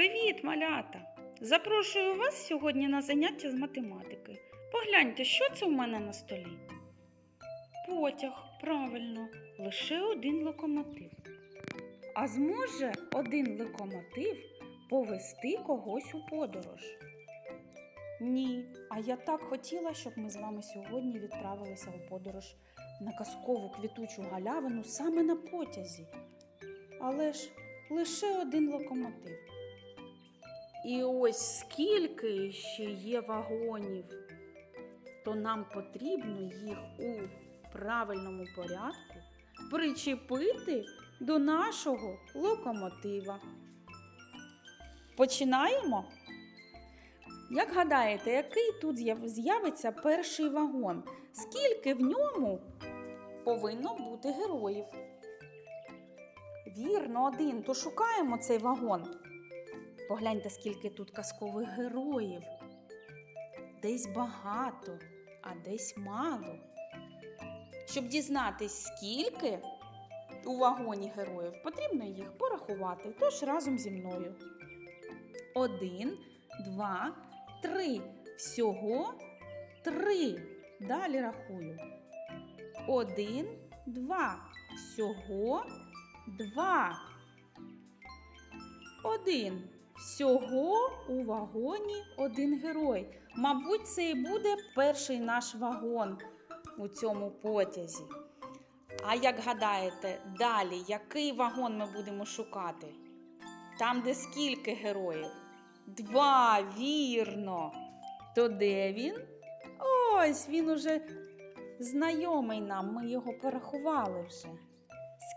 Привіт, малята! Запрошую вас сьогодні на заняття з математики. Погляньте, що це в мене на столі. Потяг, правильно, лише один локомотив. А зможе один локомотив повести когось у подорож? Ні, а я так хотіла, щоб ми з вами сьогодні відправилися у подорож на казкову квітучу галявину саме на потязі. Але ж лише один локомотив. І ось скільки ще є вагонів, то нам потрібно їх у правильному порядку причепити до нашого локомотива. Починаємо? Як гадаєте, який тут з'явиться перший вагон? Скільки в ньому повинно бути героїв? Вірно, один. То шукаємо цей вагон. Погляньте, скільки тут казкових героїв. Десь багато, а десь мало. Щоб дізнатись, скільки у вагоні героїв, потрібно їх порахувати. Тож разом зі мною. Один, два, три. Всього три. Далі рахую. Один, два. Всього два. Один. Всього у вагоні один герой. Мабуть, це і буде перший наш вагон у цьому потязі. А як гадаєте, далі який вагон ми будемо шукати? Там, де скільки героїв? Два, вірно. То де він? Ось він уже знайомий нам, ми його порахували вже.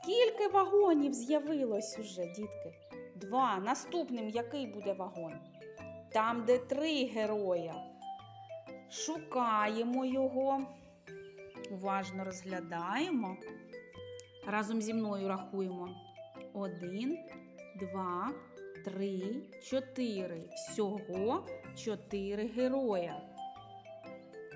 Скільки вагонів з'явилось уже, дітки? Два. Наступним який буде вагон? Там, де три героя. Шукаємо його. Уважно розглядаємо. Разом зі мною рахуємо. Один, два, три, чотири. Всього чотири героя.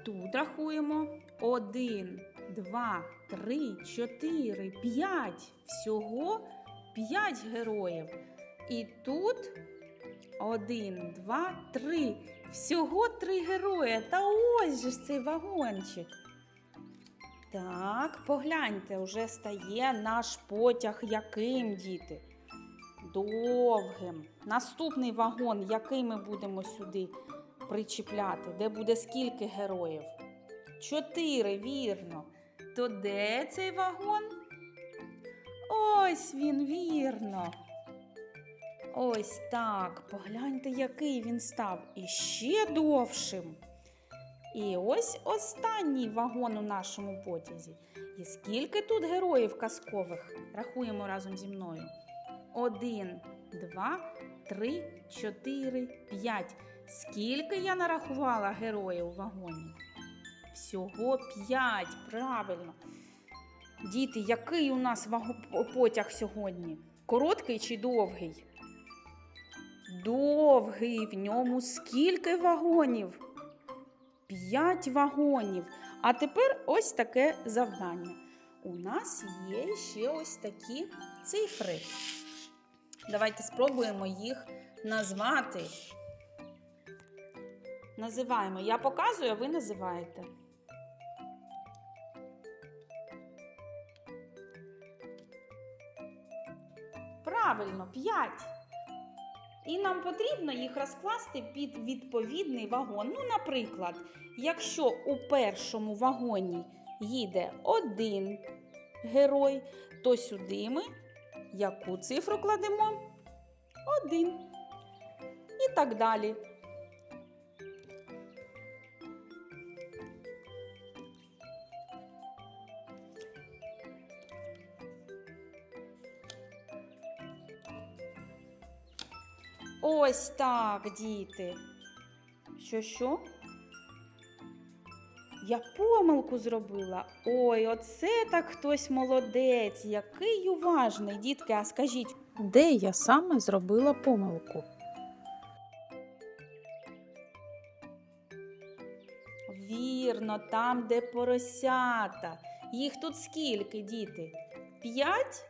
Тут рахуємо. Один, два, три, чотири, п'ять. Всього п'ять героїв. І тут один, два, три. Всього три герої. Та ось же ж цей вагончик. Так, погляньте, уже стає наш потяг яким, діти? Довгим. Наступний вагон, який ми будемо сюди причіпляти, де буде скільки героїв? Чотири, вірно. То де цей вагон? Ось він, вірно. Ось так. Погляньте, який він став. І ще довшим. І ось останній вагон у нашому потязі. І скільки тут героїв казкових? Рахуємо разом зі мною. Один, два, три, чотири, п'ять. Скільки я нарахувала героїв у вагоні? Всього п'ять, правильно. Діти, який у нас потяг сьогодні? Короткий чи довгий? Довгий. В ньому скільки вагонів? П'ять вагонів. А тепер ось таке завдання. У нас є ще ось такі цифри. Давайте спробуємо їх назвати. Називаємо. Я показую, а ви називаєте. Правильно, 5. І нам потрібно їх розкласти під відповідний вагон. Ну, наприклад, якщо у першому вагоні їде один герой, то сюди ми яку цифру кладемо? Один. І так далі. Ось так, діти. Що, що? Я помилку зробила. Ой, оце так хтось молодець, який уважний, дітки. А скажіть, де я саме зробила помилку? Вірно, там, де поросята. Їх тут скільки, діти? П'ять?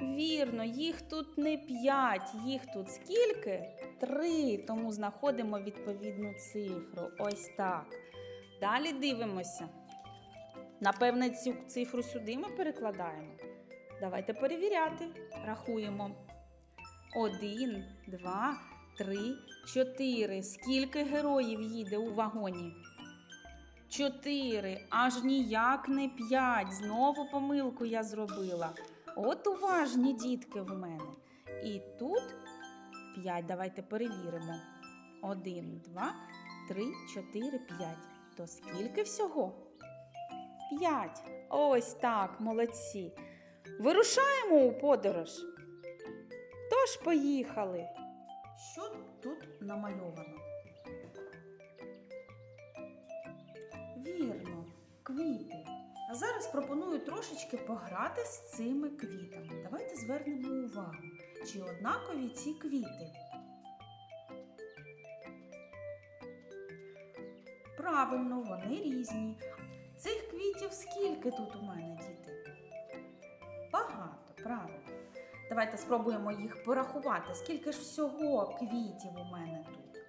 Вірно, їх тут не п'ять, їх тут скільки? Три. Тому знаходимо відповідну цифру. Ось так. Далі дивимося. Напевне, цю цифру сюди ми перекладаємо. Давайте перевіряти. Рахуємо. Один, два, три, чотири. Скільки героїв їде у вагоні? Чотири. Аж ніяк не п'ять. Знову помилку я зробила. От уважні дітки в мене. І тут п'ять. Давайте перевіримо. Один, два, три, чотири, п'ять. То скільки всього? П'ять. Ось так, молодці. Вирушаємо у подорож. Тож поїхали. Що тут намальовано? Вірно, квіти. А зараз пропоную трошечки пограти з цими квітами. Давайте звернемо увагу, чи однакові ці квіти. Правильно, вони різні. Цих квітів скільки тут у мене, діти? Багато, правильно. Давайте спробуємо їх порахувати. Скільки ж всього квітів у мене тут?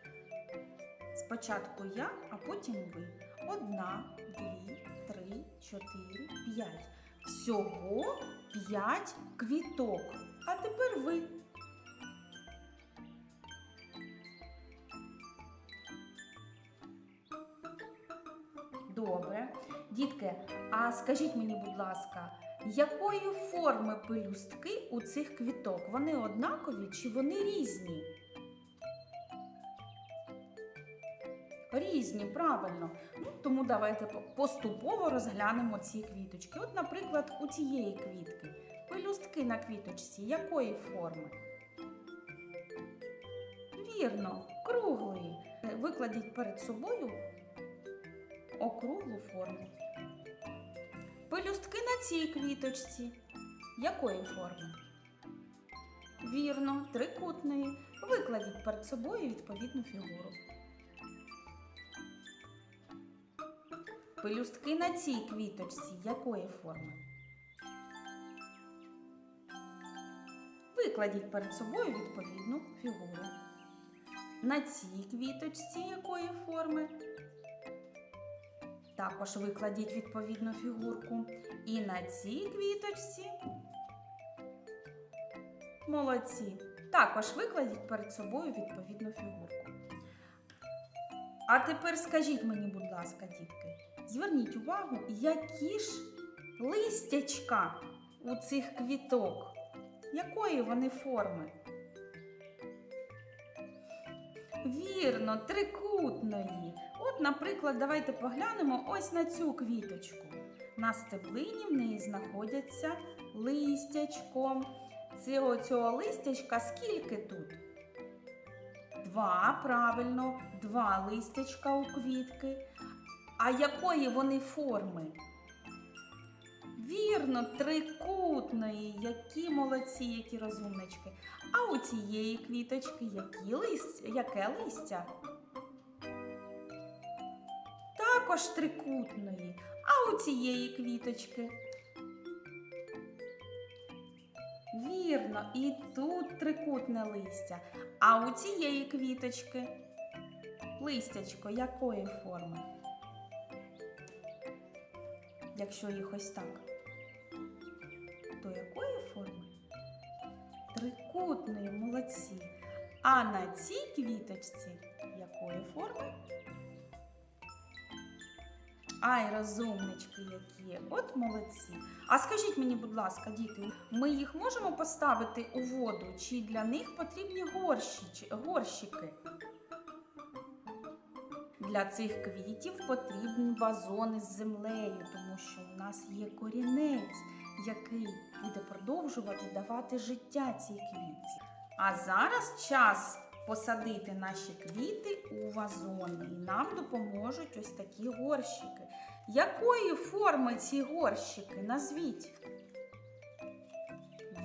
Спочатку я, а потім ви. Одна, дві, чотири, п'ять. Всього п'ять квіток. А тепер ви. Добре. Дітки, а скажіть мені, будь ласка, якої форми пелюстки у цих квіток? Вони однакові чи вони різні? Різні, правильно. Ну, тому давайте поступово розглянемо ці квіточки. От, наприклад, у цієї квітки. Пелюстки на квіточці якої форми? Вірно, круглої. Викладіть перед собою округлу форму. Пелюстки на цій квіточці. Якої форми? Вірно, трикутної. Викладіть перед собою відповідну фігуру. Пелюстки на цій квіточці якої форми? Викладіть перед собою відповідну фігуру. На цій квіточці якої форми? Також викладіть відповідну фігурку. І на цій квіточці. Молодці. Також викладіть перед собою відповідну фігурку. А тепер скажіть мені, будь ласка, дітки, зверніть увагу, які ж листячка у цих квіток, якої вони форми? Вірно, трикутної. От, наприклад, давайте поглянемо ось на цю квіточку. На стеблині в неї знаходяться листячко. Цього, цього листячка скільки тут? Два, правильно, два листячка у квітки. А якої вони форми? Вірно, трикутної, які молодці, які розумнички. А у цієї квіточки які лист, яке листя? Також трикутної. А у цієї квіточки? Вірно, і тут трикутне листя. А у цієї квіточки листячко якої форми? Якщо їх ось так, то якої форми? Трикутної, молодці. А на цій квіточці якої форми? Ай, розумнички які, от молодці. А скажіть мені, будь ласка, діти, ми їх можемо поставити у воду, чи для них потрібні горщі, горщики? Для цих квітів потрібен вазон із землею, тому що у нас є корінець, який буде продовжувати давати життя цій квітці. А зараз час посадити наші квіти у вазони. І нам допоможуть ось такі горщики. Якої форми ці горщики? Назвіть.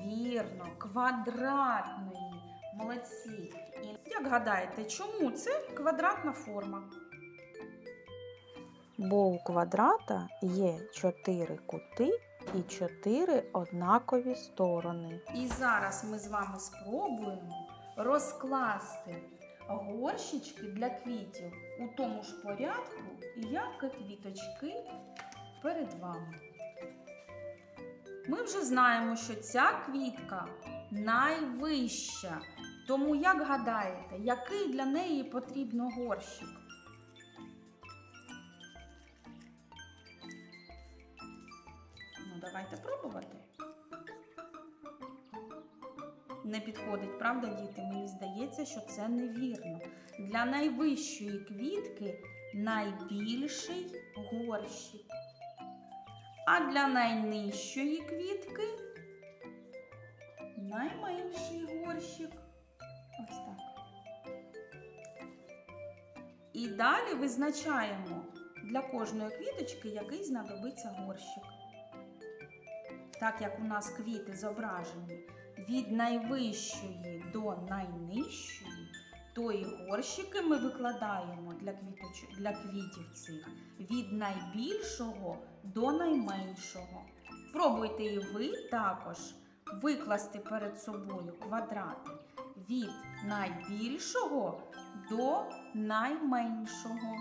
Вірно, квадратної. Молодці. І як гадаєте, чому це квадратна форма? Бо у квадрата є чотири кути і чотири однакові сторони. І зараз ми з вами спробуємо розкласти горщички для квітів у тому ж порядку, як і квіточки перед вами. Ми вже знаємо, що ця квітка найвища. Тому, як гадаєте, який для неї потрібно горщик? Давайте пробувати. Не підходить, правда, діти? Мені здається, що це невірно. Для найвищої квітки найбільший горщик. А для найнижчої квітки найменший горщик. Ось так. І далі визначаємо для кожної квіточки, який знадобиться горщик. Так як у нас квіти зображені від найвищої до найнижчої, то і горщики ми викладаємо для, квіточ... для квітів цих від найбільшого до найменшого. Пробуйте і ви також викласти перед собою квадрати від найбільшого до найменшого.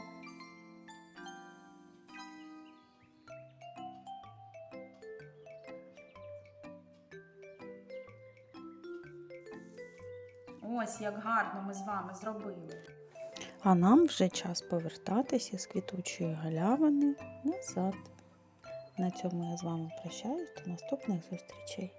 Ось як гарно ми з вами зробили. А нам вже час повертатися з квітучої галявини назад. На цьому я з вами прощаюсь до наступних зустрічей.